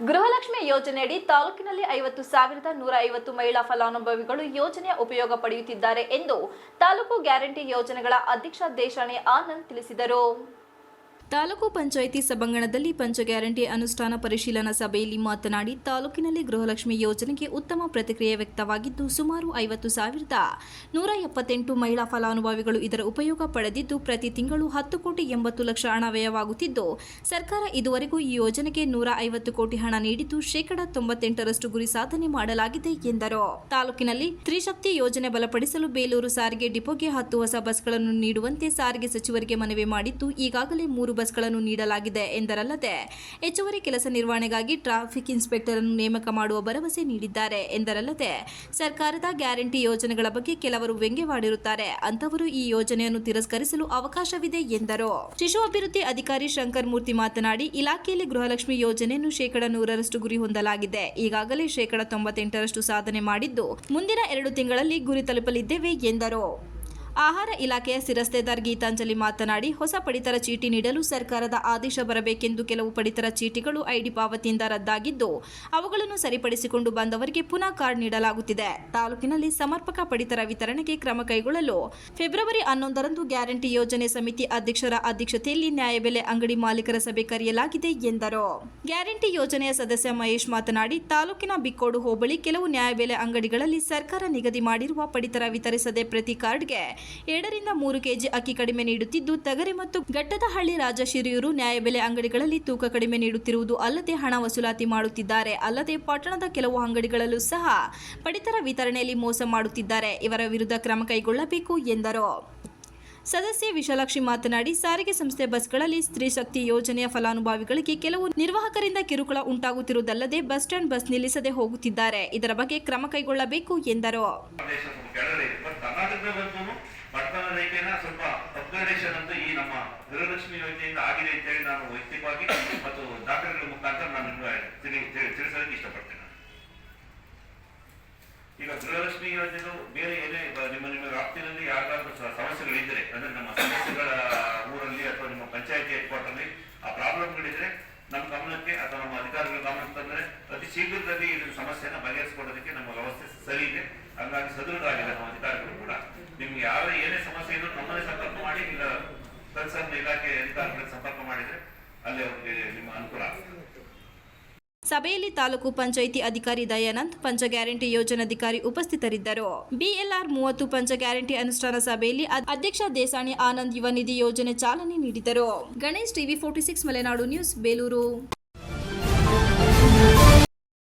ಗೃಹಲಕ್ಷ್ಮಿ ಯೋಜನೆಯಡಿ ತಾಲೂಕಿನಲ್ಲಿ ಐವತ್ತು ಸಾವಿರದ ನೂರ ಐವತ್ತು ಮಹಿಳಾ ಫಲಾನುಭವಿಗಳು ಯೋಜನೆಯ ಉಪಯೋಗ ಪಡೆಯುತ್ತಿದ್ದಾರೆ ಎಂದು ತಾಲೂಕು ಗ್ಯಾರಂಟಿ ಯೋಜನೆಗಳ ಅಧ್ಯಕ್ಷ ದೇಶಾಣೆ ಆನಂದ್ ತಿಳಿಸಿದರು. ತಾಲೂಕು ಪಂಚಾಯಿತಿ ಸಭಾಂಗಣದಲ್ಲಿ ಪಂಚ ಗ್ಯಾರಂಟಿ ಅನುಷ್ಠಾನ ಪರಿಶೀಲನಾ ಸಭೆಯಲ್ಲಿ ಮಾತನಾಡಿ ತಾಲೂಕಿನಲ್ಲಿ ಗೃಹಲಕ್ಷ್ಮಿ ಯೋಜನೆಗೆ ಉತ್ತಮ ಪ್ರತಿಕ್ರಿಯೆ ವ್ಯಕ್ತವಾಗಿದ್ದು, ಸುಮಾರು ಐವತ್ತು ಸಾವಿರದ ನೂರ ಎಪ್ಪತ್ತೆಂಟು ಮಹಿಳಾ ಫಲಾನುಭವಿಗಳು ಇದರ ಉಪಯೋಗ ಪಡೆದಿದ್ದು, ಪ್ರತಿ ತಿಂಗಳು ಹತ್ತು ಕೋಟಿ ಎಂಬತ್ತು ಲಕ್ಷ ಹಣ ವ್ಯಯವಾಗುತ್ತಿದ್ದು, ಸರ್ಕಾರ ಇದುವರೆಗೂ ಈ ಯೋಜನೆಗೆ ನೂರ ಐವತ್ತು ಕೋಟಿ ಹಣ ನೀಡಿದ್ದು, ಶೇಕಡಾ ತೊಂಬತ್ತೆಂಟರಷ್ಟು ಗುರಿ ಸಾಧನೆ ಮಾಡಲಾಗಿದೆ ಎಂದರು. ತಾಲೂಕಿನಲ್ಲಿ ತ್ರಿಶಕ್ತಿ ಯೋಜನೆ ಬಲಪಡಿಸಲು ಬೇಲೂರು ಸಾರಿಗೆ ಡಿಪೋಗೆ ಹತ್ತು ಹೊಸ ಬಸ್ಗಳನ್ನು ನೀಡುವಂತೆ ಸಾರಿಗೆ ಸಚಿವರಿಗೆ ಮನವಿ ಮಾಡಿದ್ದು, ಈಗಾಗಲೇ ಮೂರು ಬಸ್ಗಳನ್ನು ನೀಡಲಾಗಿದೆ ಎಂದರಲ್ಲದೆ ಹೆಚ್ಚುವರಿ ಕೆಲಸ ನಿರ್ವಹಣೆಗಾಗಿ ಟ್ರಾಫಿಕ್ ಇನ್ಸ್ಪೆಕ್ಟರ್ ಅನ್ನು ನೇಮಕ ಮಾಡುವ ಭರವಸೆ ನೀಡಿದ್ದಾರೆ ಎಂದರಲ್ಲದೆ ಸರ್ಕಾರದ ಗ್ಯಾರಂಟಿ ಯೋಜನೆಗಳ ಬಗ್ಗೆ ಕೆಲವರು ವ್ಯಂಗ್ಯವಾಡಿರುತ್ತಾರೆ. ಅಂತವರು ಈ ಯೋಜನೆಯನ್ನು ತಿರಸ್ಕರಿಸಲು ಅವಕಾಶವಿದೆ ಎಂದರು. ಶಿಶು ಅಭಿವೃದ್ಧಿ ಅಧಿಕಾರಿ ಶಂಕರ್ ಮೂರ್ತಿ ಮಾತನಾಡಿ, ಇಲಾಖೆಯಲ್ಲಿ ಗೃಹಲಕ್ಷ್ಮಿ ಯೋಜನೆಯನ್ನು ಶೇಕಡ ನೂರರಷ್ಟು ಗುರಿ ಹೊಂದಲಾಗಿದೆ. ಈಗಾಗಲೇ ಶೇಕಡ ತೊಂಬತ್ತೆಂಟರಷ್ಟು ಸಾಧನೆ ಮಾಡಿದ್ದು ಮುಂದಿನ ಎರಡು ತಿಂಗಳಲ್ಲಿ ಗುರಿ ತಲುಪಲಿದ್ದೇವೆ ಎಂದರು. ಆಹಾರ ಇಲಾಖೆಯ ಸಿರಸ್ತೆದಾರ್ ಗೀತಾಂಜಲಿ ಮಾತನಾಡಿ, ಹೊಸ ಪಡಿತರ ಚೀಟಿ ನೀಡಲು ಸರ್ಕಾರದ ಆದೇಶ ಬರಬೇಕೆಂದು ಕೆಲವು ಪಡಿತರ ಚೀಟಿಗಳು ಐಡಿ ಪಾವತಿಯಿಂದ ರದ್ದಾಗಿದ್ದು, ಅವುಗಳನ್ನು ಸರಿಪಡಿಸಿಕೊಂಡು ಬಂದವರಿಗೆ ಪುನಃ ಕಾರ್ಡ್ ನೀಡಲಾಗುತ್ತಿದೆ. ತಾಲೂಕಿನಲ್ಲಿ ಸಮರ್ಪಕ ಪಡಿತರ ವಿತರಣೆಗೆ ಕ್ರಮ ಕೈಗೊಳ್ಳಲು ಫೆಬ್ರವರಿ ಹನ್ನೊಂದರಂದು ಗ್ಯಾರಂಟಿ ಯೋಜನೆ ಸಮಿತಿ ಅಧ್ಯಕ್ಷರ ಅಧ್ಯಕ್ಷತೆಯಲ್ಲಿ ನ್ಯಾಯಬೆಲೆ ಅಂಗಡಿ ಮಾಲೀಕರ ಸಭೆ ಕರೆಯಲಾಗಿದೆ ಎಂದರು. ಗ್ಯಾರಂಟಿ ಯೋಜನೆಯ ಸದಸ್ಯ ಮಹೇಶ್ ಮಾತನಾಡಿ, ತಾಲೂಕಿನ ಬಿಕ್ಕೋಡು ಹೋಬಳಿ ಕೆಲವು ನ್ಯಾಯಬೆಲೆ ಅಂಗಡಿಗಳಲ್ಲಿ ಸರ್ಕಾರ ನಿಗದಿ ಮಾಡಿರುವ ಪಡಿತರ ವಿತರಿಸದೆ ಪ್ರತಿ ಕಾರ್ಡ್ಗೆ ಎರಡರಿಂದ ಮೂರು ಕೆಜಿ ಅಕ್ಕಿ ಕಡಿಮೆ ನೀಡುತ್ತಿದ್ದು, ತಗರಿ ಮತ್ತು ಘಟ್ಟದಹಳ್ಳಿ ರಾಜಶಿರಿಯೂರು ನ್ಯಾಯಬೆಲೆ ಅಂಗಡಿಗಳಲ್ಲಿ ತೂಕ ಕಡಿಮೆ ನೀಡುತ್ತಿರುವುದು ಅಲ್ಲದೆ ಹಣ ವಸೂಲಾತಿ ಮಾಡುತ್ತಿದ್ದಾರೆ. ಅಲ್ಲದೆ ಪಟ್ಟಣದ ಕೆಲವು ಅಂಗಡಿಗಳಲ್ಲೂ ಸಹ ಪಡಿತರ ವಿತರಣೆಯಲ್ಲಿ ಮೋಸ ಮಾಡುತ್ತಿದ್ದಾರೆ. ಇವರ ವಿರುದ್ಧ ಕ್ರಮ ಕೈಗೊಳ್ಳಬೇಕು ಎಂದರು. ಸದಸ್ಯೆ ವಿಶಾಲಾಕ್ಷಿ ಮಾತನಾಡಿ, ಸಾರಿಗೆ ಸಂಸ್ಥೆ ಬಸ್ಗಳಲ್ಲಿ ಸ್ತ್ರೀ ಶಕ್ತಿ ಯೋಜನೆಯ ಫಲಾನುಭವಿಗಳಿಗೆ ಕೆಲವು ನಿರ್ವಾಹಕರಿಂದ ಕಿರುಕುಳ ಉಂಟಾಗುತ್ತಿರುವುದಲ್ಲದೆ ಬಸ್ ಸ್ಟ್ಯಾಂಡ್ ಬಸ್ ನಿಲ್ಲಿಸದೆ ಹೋಗುತ್ತಿದ್ದಾರೆ. ಇದರ ಬಗ್ಗೆ ಕ್ರಮ ಕೈಗೊಳ್ಳಬೇಕು ಎಂದರು. ರೇಖೆನ ಸ್ವಲ್ಪ ಅಪ್ಗ್ರೇಡೇಷನ್ ಅಂತ ಈ ನಮ್ಮ ಗೃಹಲಕ್ಷ್ಮಿ ಯೋಜನೆಯಿಂದ ಆಗಿದೆ ಅಂತ ಹೇಳಿ ನಾನು ವೈಯಕ್ತಿಕವಾಗಿ ಮತ್ತು ದಾಖಲೆಗಳ ಮುಖಾಂತರ ನಾನು ತಿಳಿಸೋದಕ್ಕೆ ಇಷ್ಟಪಡ್ತೇನೆ. ಈಗ ಗೃಹಲಕ್ಷ್ಮಿ ಯೋಜನೆ ಬೇರೆ ಏನೇ ನಿಮ್ಮ ನಿಮ್ಮ ವ್ಯಾಪ್ತಿಯಲ್ಲಿ ಯಾವ್ದಾದ್ರು ಸ- ಸಮಸ್ಯೆಗಳಿದ್ರೆ, ಅಂದ್ರೆ ನಮ್ಮ ಸಮಸ್ಯೆಗಳ ಊರಲ್ಲಿ ಅಥವಾ ನಿಮ್ಮ ಪಂಚಾಯತಿ ಹೆಡ್ ಕ್ವಾರ್ಟರ್ಲಿ ಆ ಪ್ರಾಬ್ಲಮ್ಗಳಿದ್ರೆ ನಮ್ಮ ಗಮನಕ್ಕೆ ಅಥವಾ ನಮ್ಮ ಅಧಿಕಾರಿಗಳ ಗಮನಕ್ಕೆ ತಂದ್ರೆ ಅತಿ ಇದರ ಸಮಸ್ಯೆನ ಬಗೆಹರಿಸಿಕೊಡೋದಕ್ಕೆ ನಮ್ಮ ವ್ಯವಸ್ಥೆ ಸರಿ ಇದೆ. ಹಂಗಾಗಿ ಸದೃಢ ಆಗಿದೆ ನಮ್ಮ ಅಧಿಕಾರಿಗಳು ಕೂಡ. ನಿಮ್ಗೆ ಯಾವುದೇ ಏನೇ ಸಮಸ್ಯೆ ಇದ್ರೂ ನಮ್ಮನ್ನೇ ಸಂಪರ್ಕ ಮಾಡಿ, ಇಲ್ಲ ಕನ್ಸರ್ನ್ ಇಲಾಖೆ ಅಧಿಕಾರಿಗಳಿಗೆ ಸಂಪರ್ಕ ಮಾಡಿದ್ರೆ ಅಲ್ಲಿ ಅವ್ರಿಗೆ ನಿಮ್ಮ ಅನುಕೂಲ ಸಭೆಯಲ್ಲಿ ತಾಲೂಕು ಪಂಚಾಯಿತಿ ಅಧಿಕಾರಿ ದಯಾನಂದ್, ಪಂಚ ಗ್ಯಾರಂಟಿ ಯೋಜನಾಧಿಕಾರಿ ಉಪಸ್ಥಿತರಿದ್ದರು. ಬಿಎಲ್ಆರ್ ಮೂವತ್ತು ಪಂಚ ಗ್ಯಾರಂಟಿ ಅನುಷ್ಠಾನ ಸಭೆಯಲ್ಲಿ ಅಧ್ಯಕ್ಷ ದೇಸಾಣಿ ಆನಂದ್ ಯುವ ನಿಧಿ ಯೋಜನೆ ಚಾಲನೆ ನೀಡಿದರು. Ganesh TV forty six Malenadu news, Belur.